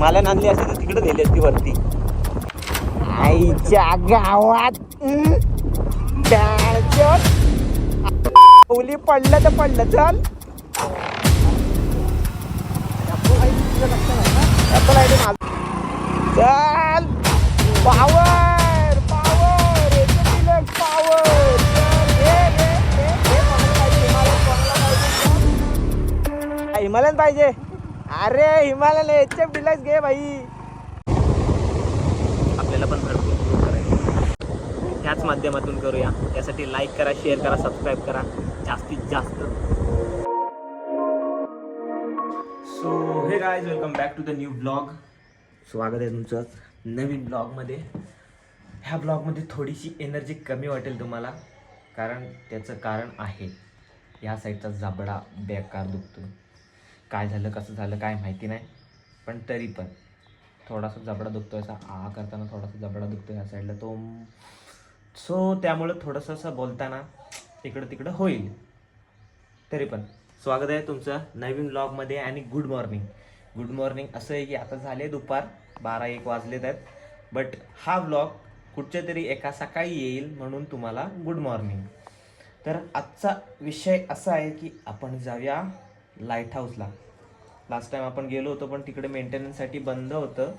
Himalayan आणली असते तर तिकडे नेली असती वरती. आईच्या गावात हम्म. ओली पडलं तर पडलं चल. चल. पावर पावर पावर हिमालयन पाहिजे. अरे हिमालयन एच एफ डिलक्स घे भाई आपल्याला पण भरपूर ग्रो करायचं. त्याच माध्यमातून करूया. त्यासाठी लाईक करा शेअर करा सबस्क्राईब करा. जास्तीत जास्त. So hey guys welcome back to the new vlog स्वागत आहे तुमचं नवीन ब्लॉगमध्ये ह्या ब्लॉगमध्ये थोडीशी एनर्जी कमी वाटेल तुम्हाला कारण त्याचं कारण आहे. या साईडचा जाबडा बेकार दुखतो काय झालं कसं झालं काय माहिती नाही. पण तरी पण थोडासा जबडा दुखतो असा आ करताना थोडासा जबडा दुखतो या साईडला तो सो त्यामुळं थोडंसं असं बोलताना इकडं तिकडं होईल. तरी पण. स्वागत आहे तुमचं नवीन ब्लॉगमध्ये आणि गुड मॉर्निंग गुड मॉर्निंग असं आहे की आता झाले दुपार बारा एक वाजलेत आहेत. बट हा ब्लॉग कुठच्या तरी एका सकाळी येईल म्हणून तुम्हाला गुड मॉर्निंग तर आजचा विषय असा आहे की आपण जाऊया लाइट हाऊसला लास्ट टाइम आपण गेलो होतो पण तिकडे मेंटेनन्ससाठी बंद होतं.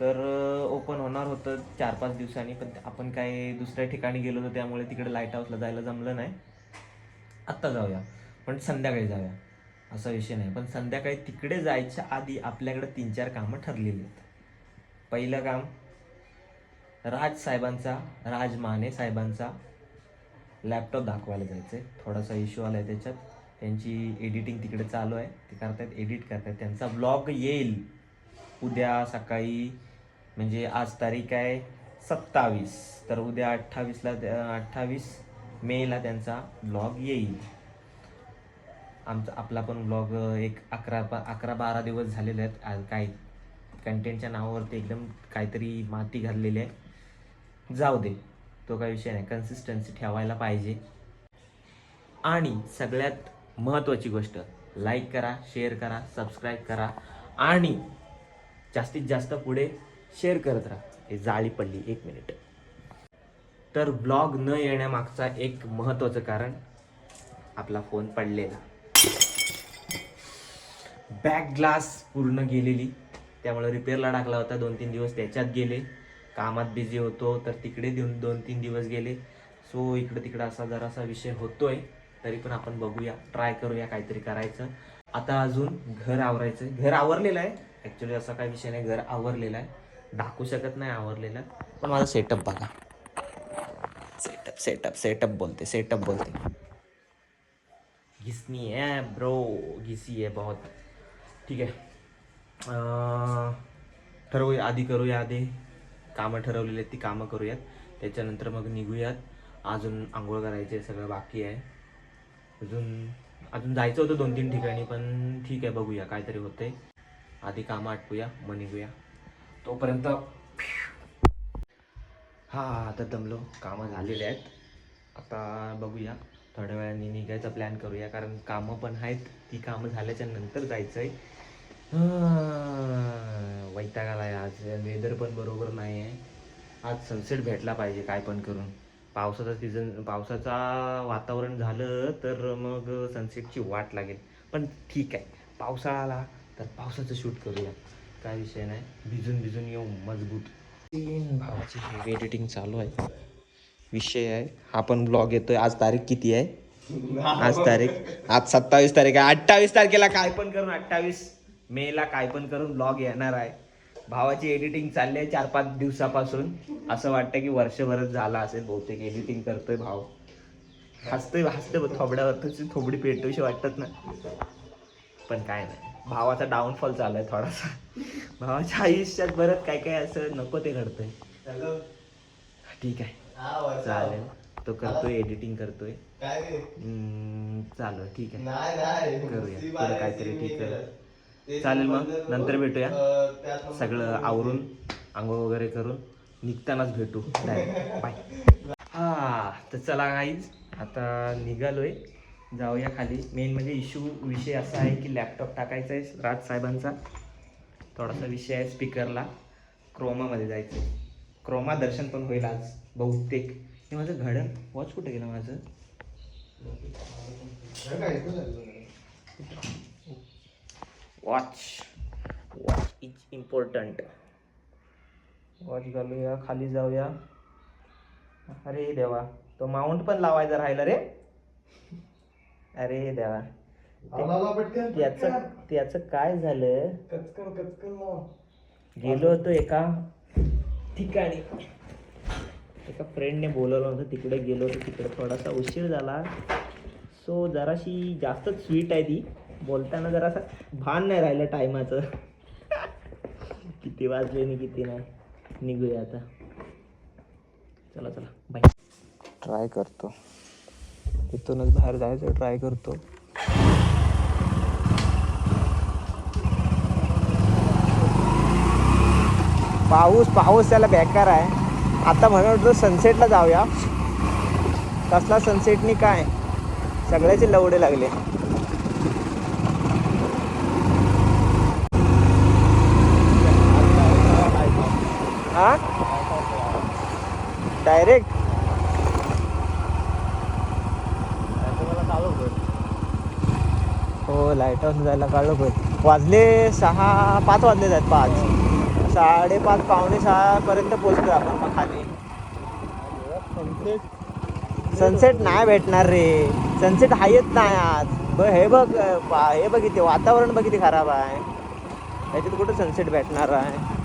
तर ओपन होणार होतं चार पाच दिवसांनी पण आपण काय दुसऱ्या ठिकाणी गेलो होतो त्यामुळे तिकडे लाइट हाऊसला जायला जमलं नाही. आत्ता जाऊया पण संध्याकाळी जाऊया. असा विषय नाही पण संध्याकाळी तिकडे जायच्या आधी आपल्याकडे तीन चार कामं ठरलेली आहेत. पहिलं काम राज साहेबांचा राज माने साहेबांचा लॅपटॉप दाखवायला जायचं आहे थोडासा इश्यू आला आहे त्याच्यात. त्यांची एडिटिंग तिकडे चालू आहे. ते करतायत एडिट करतायत. त्यांचा ब्लॉग येईल. उद्या सकाळी म्हणजे आज तारीख आहे सत्तावीस. तर उद्या अठ्ठावीसला अठ्ठावीस मेला त्यांचा ब्लॉग येईल. आमचा आपला पण ब्लॉग एक अकरा प अकरा बारा दिवस झालेले आहेत. आज काय कंटेंटच्या नावावरती एकदम काहीतरी माती घाललेली आहे. जाऊ दे. तो काही विषय नाही. कन्सिस्टन्सी ठेवायला पाहिजे. आणि सगळ्यात महत्त्वाची गोष्ट. लाईक करा शेअर करा सबस्क्राईब करा आणि जास्तीत जास्त पुढे शेअर करत राहा. हे जाळी पडली एक मिनिट तर ब्लॉग न येण्यामागचा एक महत्त्वाचं कारण आपला फोन पडलेला. बॅक ग्लास पूर्ण गेलेली. त्यामुळे रिपेअरला टाकला होता दोन तीन दिवस त्याच्यात गेले. कामात बिझी होतो तर तिकडे देऊन दोन तीन दिवस गेले. सो इकडं तिकडं असा जरासा विषय होतोय. तरी पण आपण बघूया ट्राय करूया काहीतरी करायचं. आता अजून घर आवरायचं घर आवरलेलं आहे. ॲक्च्युली असा काही विषय नाही घर आवरलेलं आहे. दाखवू शकत नाही आवरलेलं. पण माझा सेटअप बघा. सेटअप सेटअप सेटअप बोलते सेटअप बोलते. घिसनी आहे ब्रो घिसी आहे बहुत. ठीक आहे. ठरवूया आधी करूया आधी. कामं ठरवलेली आहेत ती कामं करूयात. त्याच्यानंतर मग निघूयात. अजून आंघोळ करायचे सगळं बाकी आहे. अजून अजून जायचं होतं दोन तीन ठिकाणी पण ठीक आहे बघूया काहीतरी होतंय. आधी कामं आटपूया मग निघूया. तोपर्यंत हा आता दमलो. कामं झालेले आहेत. आता बघूया. थोड्या वेळाने निघायचा प्लॅन करूया कारण कामं पण आहेत. ती कामं झाल्याच्यानंतर जायचं आहे वैताग आहे आज. वेदर पण बरोबर नाही आहे आज सनसेट भेटला पाहिजे काय पण करून. पावसाचा सीझन पावसाचा वातावरण झालं तर मग सनसेटची वाट लागेल. पण ठीक आहे. पावसाळा आला तर पावसाचं शूट करूया. काय विषय नाही. भिजून भिजून येऊ मजबूत. तीन भावाची हेवी एडिटिंग चालू आहे. विषय आहे. हा पण ब्लॉग येतोय. आज तारीख किती आहे? आज तारीख. आज सत्तावीस तारीख आहे. अठ्ठावीस तारखेला काय पण करून अठ्ठावीस मेला काय पण करून ब्लॉग येणार आहे. भावाची एडिटिंग चालली आहे चार पाच दिवसापासून. असं वाटतं की वर्षभरच झाला असेल बहुतेक एडिटिंग करतोय भाव हसतोय हसतोय थोबड्यावर तशी थोबडी पेटूशी वाटत ना. पण काय नाही. भावाचा डाऊनफॉल चालू आहे थोडासा. भावाच्या आयुष्यात बरंच काय काय असं नको ते घडतंय. ठीक आहे. चालेल. तो करतोय एडिटिंग करतोय. चालू ठीक आहे. करूया. काहीतरी ठीक आहे. चालेल मग. नंतर भेटूया. सगळं आवरून आंघोळ वगैरे करून निघतानाच भेटू. बाय हा तर चला गाईज आता निघालोय. जाऊया खाली. मेन म्हणजे इश्यू विषय असा आहे की लॅपटॉप टाकायचा आहे राज साहेबांचा. थोडासा विषय आहे स्पीकरला क्रोमामध्ये जायचं क्रोमा दर्शन पण होईल आज बहुतेक. हे माझं घडण वॉच कुठे गेलं माझं? Watch watch is important watch घालूया खाली जाऊया. अरे देवा तो माउंट पण लावायचा राहिला रे. अरे देवा. त्याचं त्याचं काय झालं? कचकन कचकन लाव. गेलो होतो एका ठिकाणी. एका फ्रेंडने बोलवलं होतं तिकडे गेलो होतो तिकडे थोडासा उशीर झाला. सो जराशी जास्तच स्वीट आहे ती. बोलताना जरा असं भान नाही राहिलं टायमाचं. किती वाजले आणि किती नाही. निघूया आता. चला चला. बाय ट्राय करतो. इथूनच बाहेर जायचं ट्राय करतो. पाऊस पाऊस त्याला बेकार आहे. आता म्हणत होतो सनसेटला जाऊया. कसला सनसेटनी काय? सगळ्याचे लवडे लागले हा डायरेक्ट. हो लाइट हाऊस जायला काढलो पण. वाजले सहा पाच वाजले आहेत पाच. साडेपाच पावणे सहापर्यंत पोचतो आपण मग खाली. सनसेट नाही भेटणार रे. सनसेट हायच नाही आज. बघ हे बघ हे बघ इथे वातावरण बघ किती खराब आहे. याच्यात कुठं सनसेट भेटणार आहे?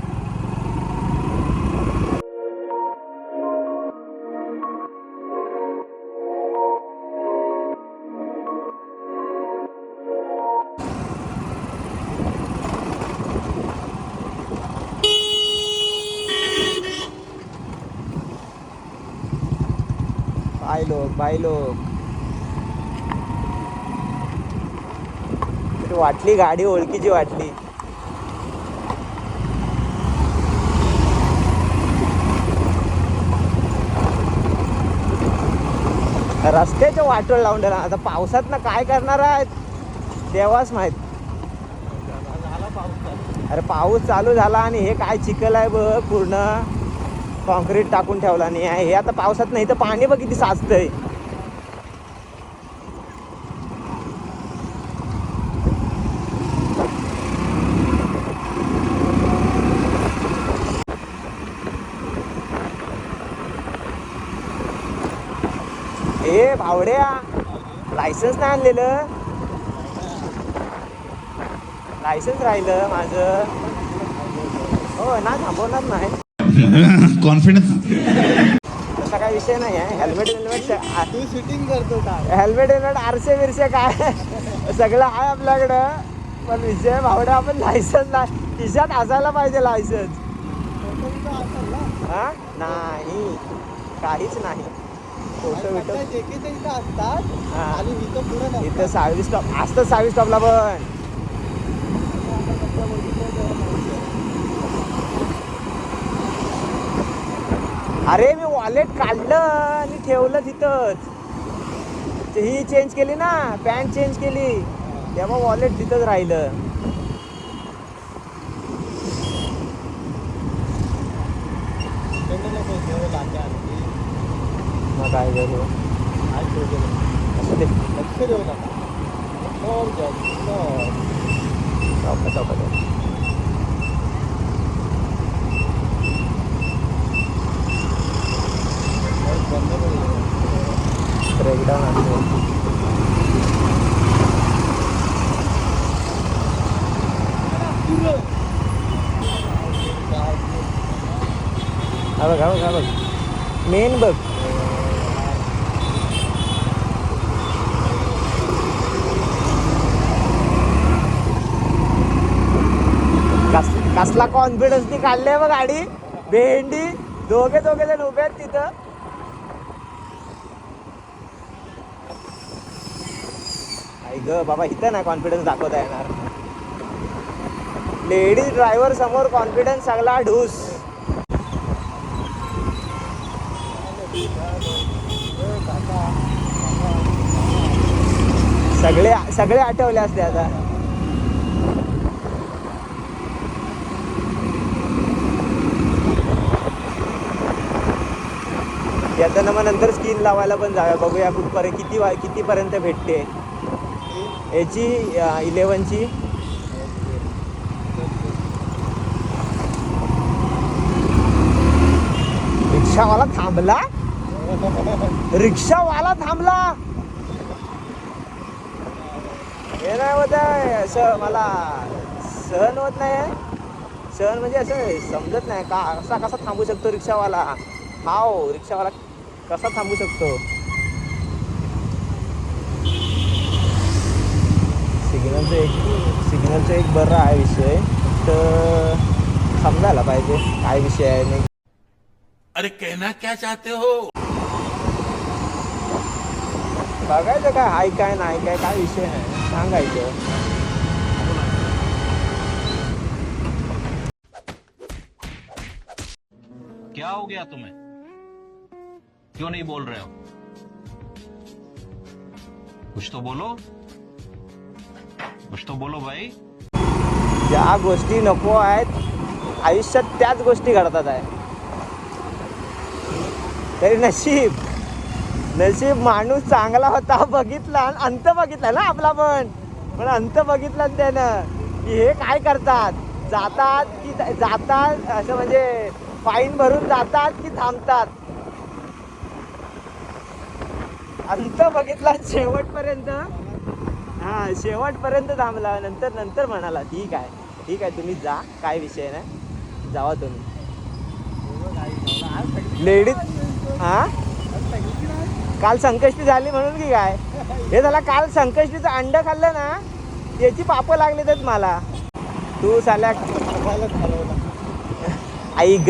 बाय लोक वाटली गाडी ओळखीची वाटली? रस्त्याच्या वाटोळ लावून ठेवला. आता पावसात ना काय करणार आहेत? तेव्हाच माहीत. अरे पाऊस चालू झाला आणि हे काय चिखल आहे बघ पूर्ण. कॉन्क्रीट टाकून ठेवला नाही आहे. हे आता पावसात नाही तर पाणी बघ किती साचतंय. भावड्या लायसन्स नाही आणलेलं. लायसन्स राहिलं माझं. हो ना थांबवणार नाही. कॉन्फिडन्स तसा काही विषय नाही आहे. हेल्मेट हेल्मेट तू शूटिंग करतो का? हेल्मेट हेल्मेट आरसे बिरसे काय? सगळं आहे आपल्याकडं. पण विषय भावड्या आपण लायसन्स नाही. खिशात असायला पाहिजे लायसन्स हा? नाही. काहीच नाही. फोटो बिटो इथं असतात हा. सहावी स्टॉप असतं सहावी स्टॉपला पण अरे मी वॉलेट काढलं आणि ठेवलं तिथंच. ही चेंज केली ना पॅन्ट चेंज केली. तेव्हा वॉलेट तिथंच राहिलं इकडनं नको घेऊ लाट्या आणखी. मग काय करू आज ठेवलेलं. असं ते लक्ष देऊ नका हो जास्त. चौका चौका चौका. बंद करू. ब्रेकडाऊन असतो हा बघ हा बघ हा बघ मेन बघ कस कॉन्फिडन्सनी कॉन्फिडन्स काढले मग गाडी भेंडी. दोघे दोघे जण उभे आहेत तिथं. आई ग बाबा इथं नाही कॉन्फिडन्स दाखवता येणार. लेडीज ड्रायव्हर समोर कॉन्फिडन्स सगळा ढूस. सगळे सगळे आठवले असते आता. येताना मग नंतर स्किन लावायला पण जाऊया. बघूया कुठपर्यंत किती वा कितीपर्यंत भेटते. याची इलेवनची रिक्षावाला थांबला? रिक्षावाला थांबला? हे नाही होत आहे. असं मला सहन होत नाही सहन म्हणजे असं समजत नाही. का असा कसा थांबू शकतो रिक्षावाला? हाव रिक्षावाला कसा थांबू शकतो? सिग्नलचं एक सिग्नलचं एक बरं आहे विषय तर समजायला पाहिजे काय विषय आहे नाही अरे कहना क्या चाहते हो? बघायचं काय हाय काय नाही काय काय विषय नाही सांगायचं. क्या हो गया तुम्हें? क्यों नहीं बोल रहे हो? कुछ तो बोलो। कुछ तो बोलो भाई। ज्या गोष्टी नको आहेत आयुष्यात त्याच गोष्टी घडतात आहे. तरी नशीब नशीब माणूस चांगला होता बघितला आणि अंत बघितला ना आपला पण. पण अंत बघितला त्यानं की हे काय करतात? जातात की जातात असं म्हणजे फाईन भरून जातात की थांबतात? अंत बघितला शेवटपर्यंत. हा शेवटपर्यंत थांबला. नंतर नंतर म्हणाला ठीक आहे. ठीक आहे तुम्ही जा. काय विषय नाही. जावा तुम्ही. लेडीज हा? काल संकष्टी झाली म्हणून की काय? हे झाला काल संकष्टीचं अंड खाल्लं ना त्याची पापं लागले तर मला. तू साल्या आई ग.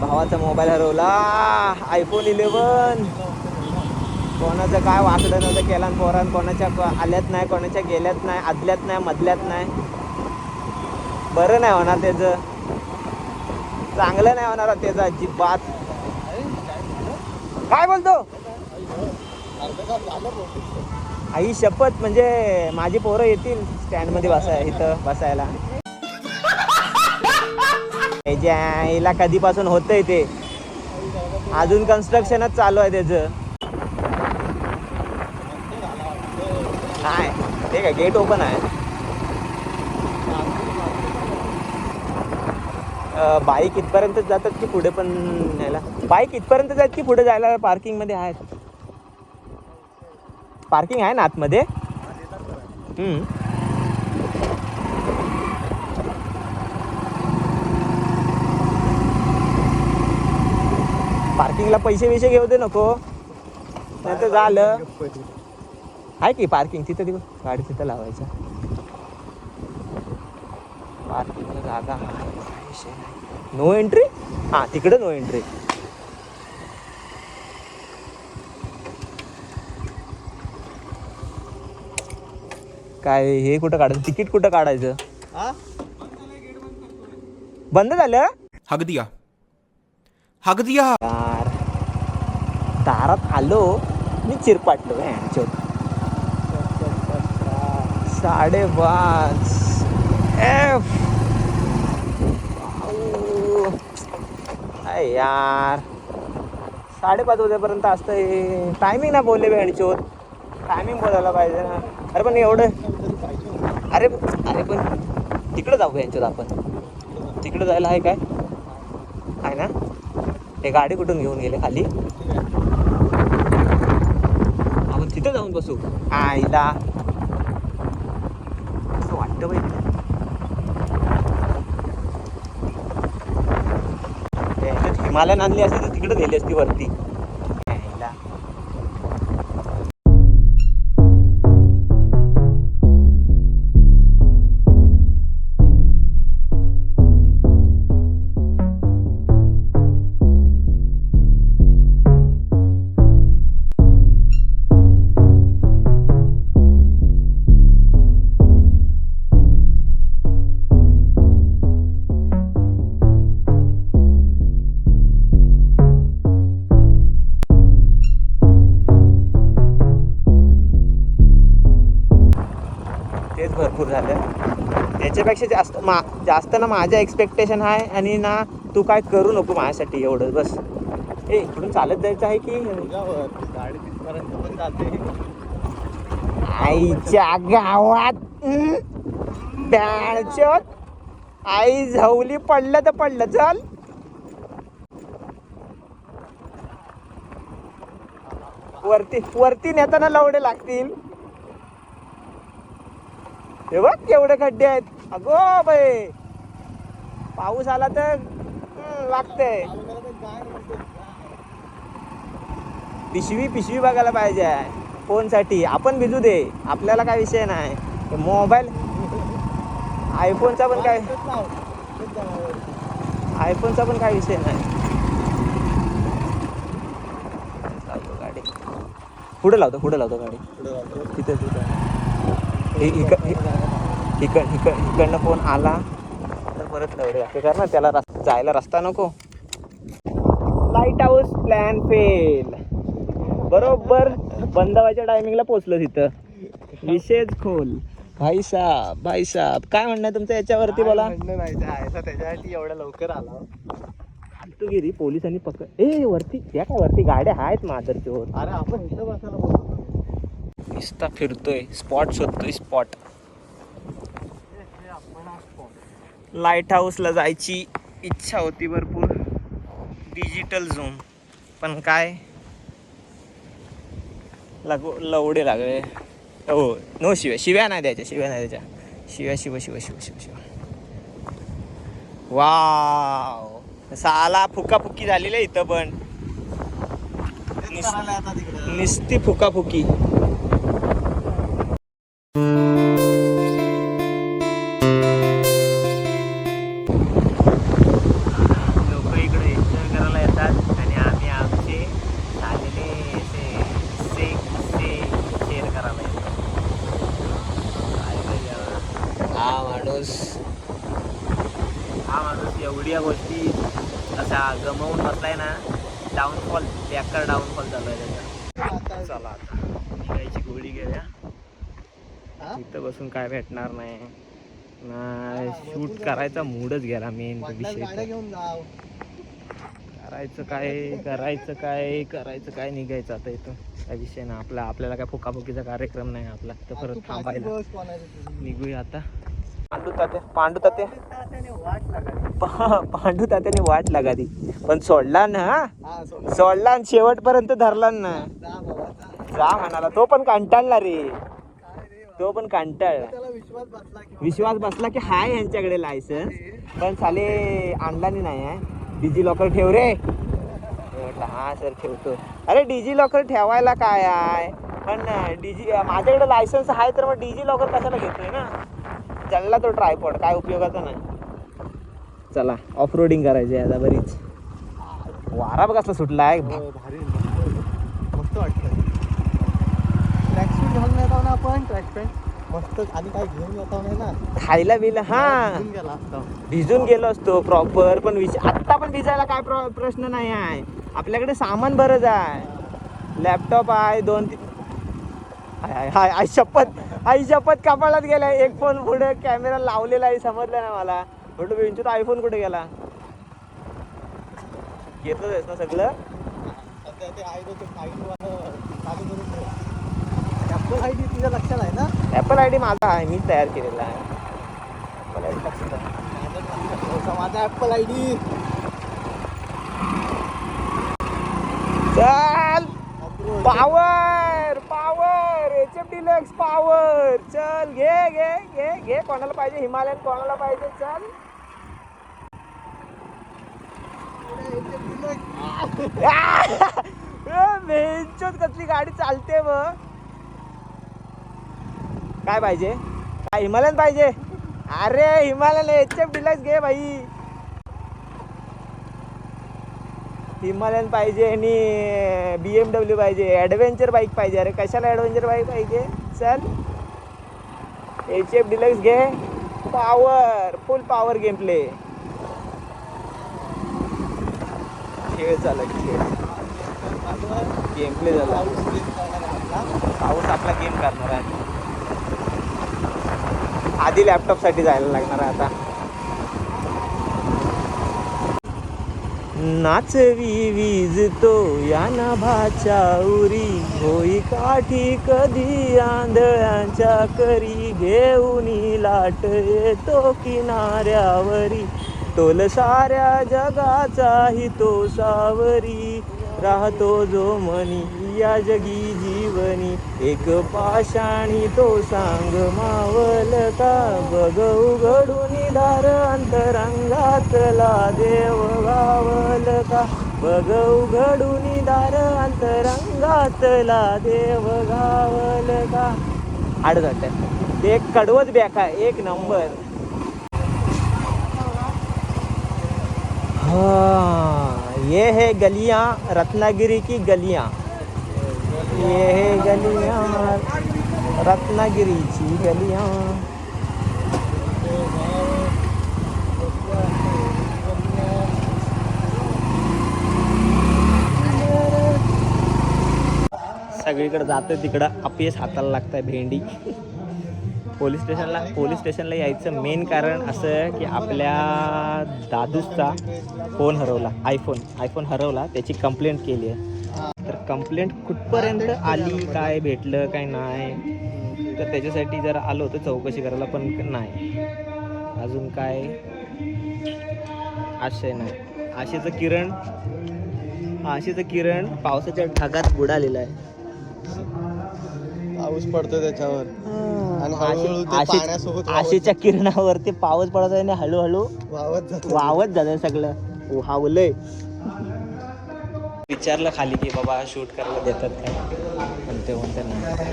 भावाचा मोबाईल हरवला. आयफोन इलेवन कोणाचं काय वाकडं नव्हतं केला आणि पोरान कोणाच्या आल्यात नाही कोणाच्या गेल्यात नाही आदल्यात नाही मधल्यात नाही. बरं नाही होणार त्याचं. चांगलं नाही होणार हो त्याचं अजिबात. काय बोलतो? आई शपथ म्हणजे माझी पोरं येतील स्टँडमध्ये बसाय इथं बसायला. त्याच्या आईला कधीपासून होतंय ते. अजून कन्स्ट्रक्शनच चालू आहे त्याचं. नाही का गेट ओपन आहे बाईक इथपर्यंत जातात की पुढे पण न्यायला? बाईक इथपर्यंत जात की पुढे जायला पार्किंगमध्ये आहेत? पार्किंग आहे ना आतमध्ये? हम्म. पार्किंगला पैसे वैसे घेऊ दे नको. नाही तर झालं. आहे की पार्किंग तिथं तिथं गाडी तिथं लावायचं. पार्किंगला जागा विषय नाही नो एंट्री हां तिकडं नो एंट्री काय हे कुठं काढायचं? तिकीट कुठं काढायचं? बंद झालं? हक दिया. हक दिया. यार दारात आलो मी चिरपाटलो ह्यांच्या साडेपाच एफ. अय यार. साडेपाच वाजेपर्यंत असतं हे. टायमिंग ना बोलले वेळचोत टायमिंग बोलायला पाहिजे ना. अरे पण एवढं. अरे अरे पण तिकडं जाऊ यांच्यात आपण. तिकडं जायला आहे काय? आहे ना? हे गाडी कुठून घेऊन गेले खाली? आपण तिथं जाऊन बसू. आईला. असं आणली असती तर तिकडे गेली असती वरती. भरपूर झालं त्याच्यापेक्षा जास्त मा जास्त ना माझ्या एक्सपेक्टेशन आहे आणि ना तू काय करू नको माझ्यासाठी एवढं बस. ए इकडून चालत जायचं आहे की? आईच्या गावात आई झवली पडलं तर पडलं चल. वरती वरती नेताना लवडे लागतील. हे बघ केवढे खड्डे आहेत. अगो बाई. पाऊस आला तर लागतंय. पिशवी पिशवी बघायला पाहिजे. फोनसाठी. आपण भिजू दे. आपल्याला काय विषय नाही. मोबाईल आयफोनचा पण काय आयफोनचा पण काय विषय नाही. लावतो गाडी. पुढे लावतो पुढे लावतो गाडी. तिथं तिथं. हे इक इकड इकड इकडनं फोन आला तर परत लवडे लागते कारण त्याला रस जायला रस्ता नको. लाइट हाऊस प्लॅन फेल बरोबर. बंद व्हायच्या टायमिंगला पोचलो तिथं. विशेष खोल. भाई साहब भाई साहब काय म्हणणं तुमचं याच्यावरती बोला? ते त्याच्यासाठी एवढ्या लवकर आला. फालतूगिरी पोलिसांनी पकड ए वरती या काय वरती? गाड्या आहेत मादर चोर अरे आपण इथं बसायला बोलतो. नुसता फिरतोय. स्पॉट शोधतोय स्पॉट लाइट हाऊसला जायची इच्छा होती भरपूर. डिजिटल झोन पण काय? लागो लवडे लागले. हो नो शिव्या शिव्या नाही द्यायच्या शिव्या नाही द्यायच्या. शिव्या शिव शिव शिव शिव शिव. वाव साला फुकाफुकी झालेली इथं पण. निस्ती फुकाफुकी. डाऊनफॉल बेकार डाऊनफॉल झालाय त्याचा. चला आता निघायची गोळी घेऊया? इथं बसून काय भेटणार नाही. ना शूट करायचा मूडच गेला मेन विषय करायचं काय करायचं काय करायचं काय निघायचं आता इथं काय विषय ना आपला आपल्याला काय फुकाफुकीचा कार्यक्रम नाही आपला. तर तू परत थांबायला. निघूया आता. पांडू तात्या पांडू तात्या. पांडू तात्याने वाट पण सोडला ना हा? सोड. सोडला. आणि शेवटपर्यंत धरला ना. जा म्हणाला. तो पण कंटाळला रे. तो पण कंटाळला विश्वास बसला की हाय यांच्याकडे लायसन्स पण साले आणला नाही आहे डिजी लॉकर ठेव रे. हा सर ठेवतो. अरे डिजी लॉकर ठेवायला काय आहे? पण डिजी माझ्याकडे लायसन्स आहे तर मग डिजी लॉकर कशाला घेतोय ना? चालला तो ट्रायपॉड काय उपयोगाचा नाही. चला ऑफ रोडिंग करायची आहे आता बरीच. वारा बघ कसला सुटला आहे. हो, भारी मस्त वाटतं ट्रॅक सूट घालून येतो ना आपण ट्रॅक पॅन्ट मस्त आणि काय घेऊन येतो नाही ना. खायला बिल हा. घेऊन गेला असता. भिजून गेलो असतो प्रॉपर पण विष आत्ता पण भिजायला काय प्र प्रश्न नाही आहे. आपल्याकडे सामान बरंच आहे. लॅपटॉप आहे दोन तीन हाय, हाय आई शपथ आई शपथ कपाळात गेलाय. एक फोन पुढे कॅमेरा लावलेला आहे समजलं ना मला. फोटो बेंचूत आयफोन कुठे गेला? घेतलंच ना सगळं? ॲपल आय डी तुझ्या लक्षात आहे ना? ॲपल आय डी माझा आहे मीच तयार केलेला आहे. लक्षात आहे. माझं ॲपल आय डी चल पावर एक्स पॉवर पावर चल घे घे घे घे. कोणाला पाहिजे? हिमालयन कोणाला पाहिजे? चल. बेंचोत कसली गाडी चालते व काय पाहिजे? काय हिमालयन पाहिजे? अरे हिमालयन एच एफ डिलक्स घे भाई हिमालयन पाहिजे आणि बी एम डब्ल्यू पाहिजे. ॲडव्हेंचर बाईक पाहिजे. अरे कशाला ॲडव्हेंचर बाईक पाहिजे? चल. एच एफ डिलक्स घे. Power full power game play खेळ झाला खेळ. गेम प्ले झाला. पाऊस आपला गेम करणार आहे. आधी लॅपटॉपसाठी जायला लागणार आहे आता. नाचवी वीज तो या नभाच्या उरी. होई काठी कधी आंधळ्यांच्या करी. घेऊन लाट येतो किनाऱ्यावरी. तोल साऱ्या जगाचाही तो सावरी. राहतो जो मनी या जगी जीवनी. एक पाषाणी तो सांग मावल का बघ उघडून दार अंतरंगातला देव गावल का बघ उघडून दार अंतरंगातला देव गावल का आड जात ते एक कडवत बॅका एक नंबर. हाँ ये है गलियां रत्नागिरी की गलियां. ये है गलियां रत्नागिरीची गलियां. सगळीकडे जातं तिकडं. अपयश हाताला लागतंय भेंडी. पोलीस स्टेशनला पोलीस स्टेशनला यायचं मेन कारण असं की आपल्या दादूचा फोन हरवला आयफोन आयफोन हरवला त्याची कंप्लेंट केली आहे. तर कंप्लेंट कुठपर्यंत आली काय भेटलं काय नाही तर त्याच्यासाठी जर आलो तर चौकशी करायला पण नाही. अजून काय? आशय नाही. आशेचं किरण आशेचं किरण पावसाच्या ढगात बुडालेलं आहे. पाऊस पडतो त्याच्यावर. आणि हळूहळू ते आशे- पाण्यासोबत आशेच्या पाऊस पडत आहे आणि हळूहळू वावत जातो. वावत जात सगळं. वावलंय. विचारलं खाली की बाबा शूट करायला देतात काय पण ते म्हणते नाही.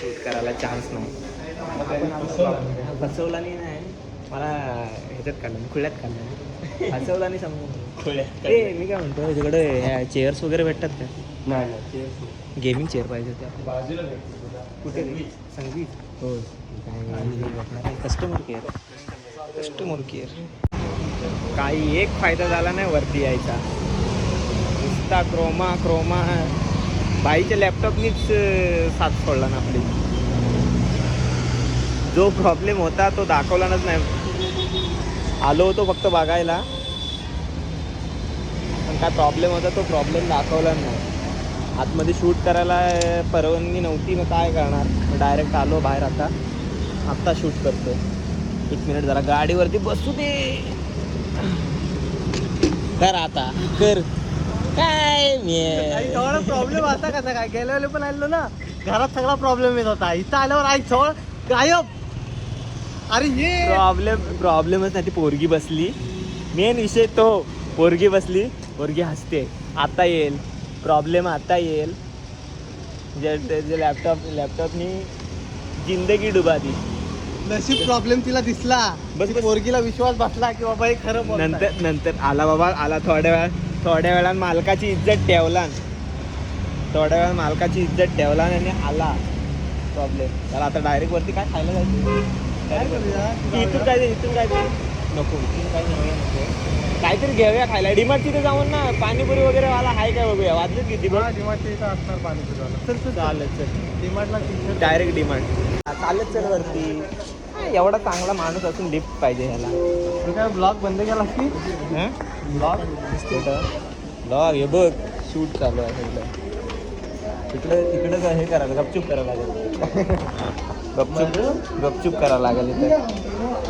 शूट करायला चान्स नाही. फसवला नाही. नाही मला ह्याच्यात काढलं खुळ्यात काढलं. फसवला नाही समजून खुळ्यात ते मी काय म्हणतो तिकडे चेअर्स वगैरे भेटतात का? नाही. गेमिंग चेअर पाहिजे त्या बाजूला कुठे? संगीत. हो. कस्टमर केअर कस्टमर केअर काही एक फायदा झाला नाही वरती यायचा. नुसता क्रोमा क्रोमा. बाईच्या लॅपटॉपनीच साथ सोडला ना आपली. जो प्रॉब्लेम होता तो दाखवलाच नाही. आलो होतो फक्त बघायला. पण काय प्रॉब्लेम होता तो प्रॉब्लेम दाखवला नाही. आतमध्ये शूट करायला परवानगी नव्हती मग काय करणार? डायरेक्ट आलो बाहेर आता. आत्ता शूट करतो एक मिनिट जरा गाडीवरती बसू दे. कर आता. कर. काय मी? थोडा प्रॉब्लेम आता कसा काय? गेल्या वेळेला पण आलो ना. घरात सगळा प्रॉब्लेम येत होता. इथं आल्यावर आई जवळ गायब अरे ये! प्रॉब्लेम प्रॉब्लेमच नाही ती पोरगी बसली. मेन विषय तो. पोरगी बसली. पोरगी हसते. आता येईल. प्रॉब्लेम आता येईल. जे जे लॅपटॉप लॅपटॉपनी जिंदगी डुबा दी. नशीब प्रॉब्लेम तिला दिसला. बस-. पोरगीला विश्वास बसला की बाबा हे खरं. नंतर नंतर आला बाबा आला थोड्या वेळात थोड्या वेळात मालकाची इज्जत ठेवला. थोड्या वेळात मालकाची इज्जत ठेवला आणि आला. प्रॉब्लेम तर आता डायरेक्ट वरती काय खायला जायचं? इथून काय इथून काय नको इथून काय नको. काहीतरी घेऊया खायला. डिमार्ट तिथे जाऊन ना पाणीपुरी वगैरे वाला हाय काय बघूया. वाजलं किती? बघ डीमार्टच्या इथं असणार पाणीपुरीवाला. चल चल चालेल चल. डीमार्टला डायरेक्ट डिमांड चालत चल वरती. एवढा चांगला माणूस असून लिफ्ट पाहिजे ह्याला. तू काय ब्लॉग बंद केला की? ब्लॉग ब्लॉग हे बघ. शूट चालू आहे सगळं तिकडे तिकडे काय हे करायला गपचूप करायला लागेल. गपचूप गपचूप करायला लागेल इथे.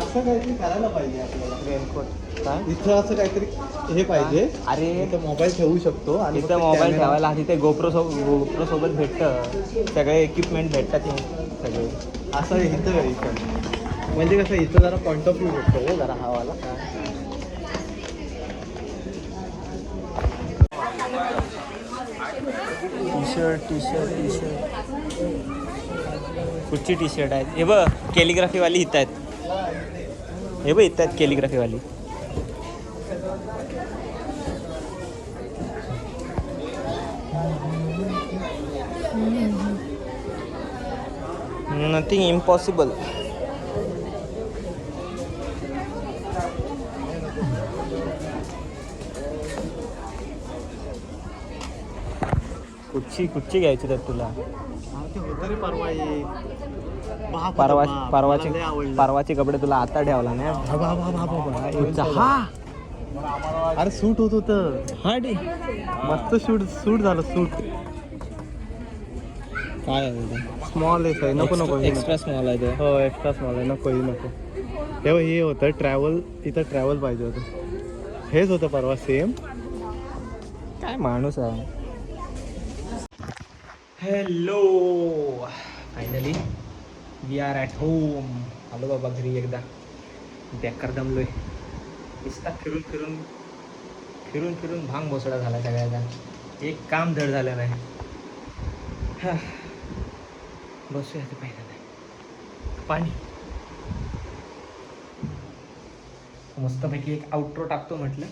असं काहीतरी करायला पाहिजे आपल्याला. रेनकोट. काय? इथं असं काहीतरी हे पाहिजे. अरे. इथं मोबाईल ठेवू शकतो आणि तिथं मोबाईल ठेवायला तिथे गोप्रो सो गोप्रो सोबत भेटतं. सगळे इक्विपमेंट भेटतात सगळे. असं इथं इथं. म्हणजे कसं इथं जरा पॉईंट ऑफ व्ह्यू भेटतो हो जरा हवाला. T shirt T shirt T shirt कुठची टी शर्ट आहेत हे बघ कॅलिग्राफीवाली इथं आहेत. हे बघ त्यात आहेत कॅलिग्राफीवाली नथिंग इम्पॉसिबल कुठची कुठची घ्यायची तर तुला? परवा परवा परवाचे. परवाचे कपडे तुला आता ठेवला ना? हा, बा, बा, बा, बा, बा. तुझा हा? अरे सूट होत होतं. हा डी. मस्त शूट सूट झालं सूट. काय आहे स्मॉल आहे साईज नको नको हे. एक्स्ट्रा स्मॉल आहे ते. हो एक्स्ट्रा स्मॉल आहे. नको हे नको. हे बघ, हे होतं ट्रॅव्हल इथं ट्रॅव्हल पाहिजे होतं. हेच होतं परवा सेम काय माणूस आहे? Hello finally we are at home आलो बाबा घरी एकदा. बेकार दमलोय. नुसता फिरून फिरून फिरून फिरून भांग भोसडा झाला सगळ्याचा. एक काम धड झालं नाही. हां. बसूया ते पहिल्यांदा. पाणी. मस्तपैकी एक आउट्रो टाकतो म्हटलं.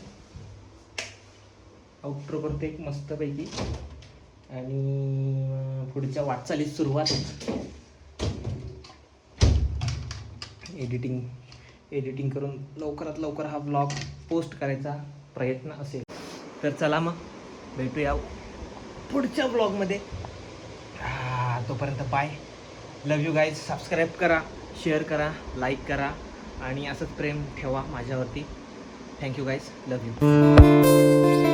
आउट्रो करतो एक मस्तपैकी. आणि पुढच्या वाटचालीस सुरुवात. एडिटिंग एडिटिंग करून लवकरात लवकर हा ब्लॉग पोस्ट करायचा प्रयत्न असेल. तर चला मग भेटूया पुढच्या ब्लॉगमध्ये हा, तोपर्यंत bye love you guys subscribe करा शेअर करा लाईक करा आणि असंच प्रेम ठेवा माझ्यावरती. Thank you guys love you